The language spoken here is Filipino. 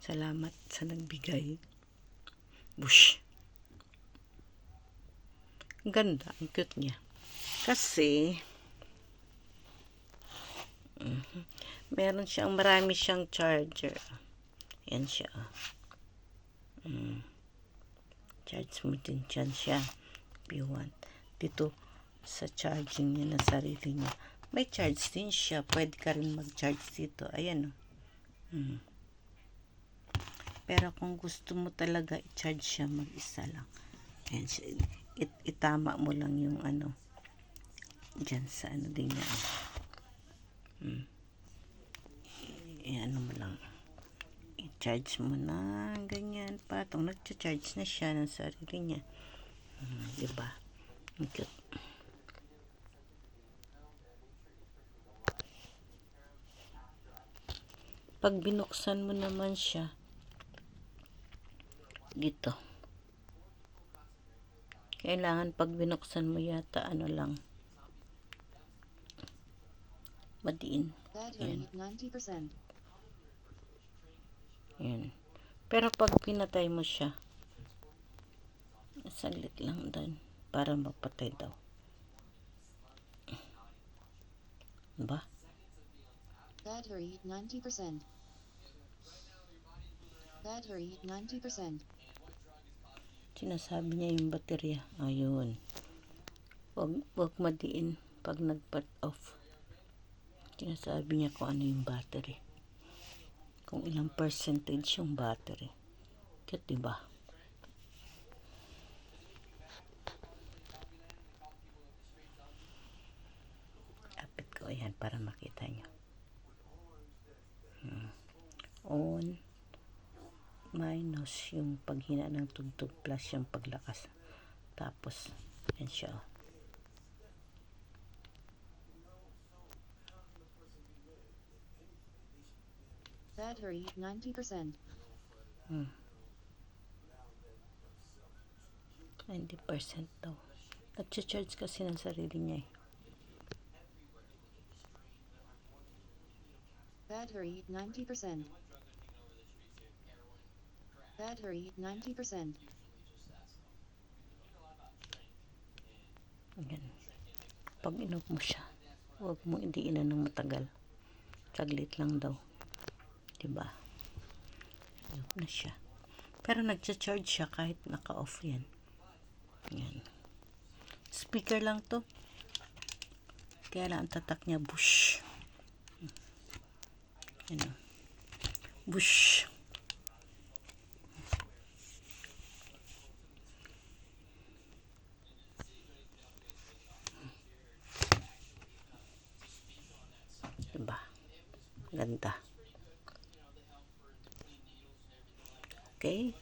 Salamat sa nagbigay. Bush. Ang ganda. Ang cute niya. Kasi, mhm, meron siyang, marami siyang charger. Yan siya. Mm. Charge mo din dyan siya. If you want. Dito, sa charging niya na sarili niya. May charge din siya. Pwede ka rin mag-charge dito. Ayan o. Mm. Pero kung gusto mo talaga i-charge siya, mag-isa lang. Ayan. It, itama mo lang yung ano. Diyan sa ano din niya. Hmm. I-ano mo lang. I-charge mo na. Ganyan. Patong nag-charge na siya ng sarili niya. Hmm, diba? Ang cute. Pag binuksan mo naman siya, dito. Kailangan pag binuksan mo yata, ano lang. Battery 90%. Yan. Pero pag pinatay mo siya, saglit lang doon para mapatay daw. Ba? Battery 90%. Battery 90%. Sinasabi niya yung baterya. Ayun. Wag, wag madiin pag nag-part off. Sinasabi niya kung ano yung battery. Kung ilang percentage yung battery. Kaya diba? Apit ko ayan para makita niyo. Hmm. On minus yung paghina ng tugtog plus yung paglakas. Tapos, yan siya. oh. Battery 90%. Hmm. 90% daw. Nag-charge kasi ng sarili niya eh. Battery 90%. Battery 90%. Ayan. Pag inom mo siya, huwag mo idiinan ng matagal. Saglit lang daw. Diba? Inom na siya. Pero nagcha-charge siya kahit naka-off yan. Yan. Speaker lang to. Kaya lang ang tatak niya, bush. Yan. Bush. Diba? Ganda. Okay.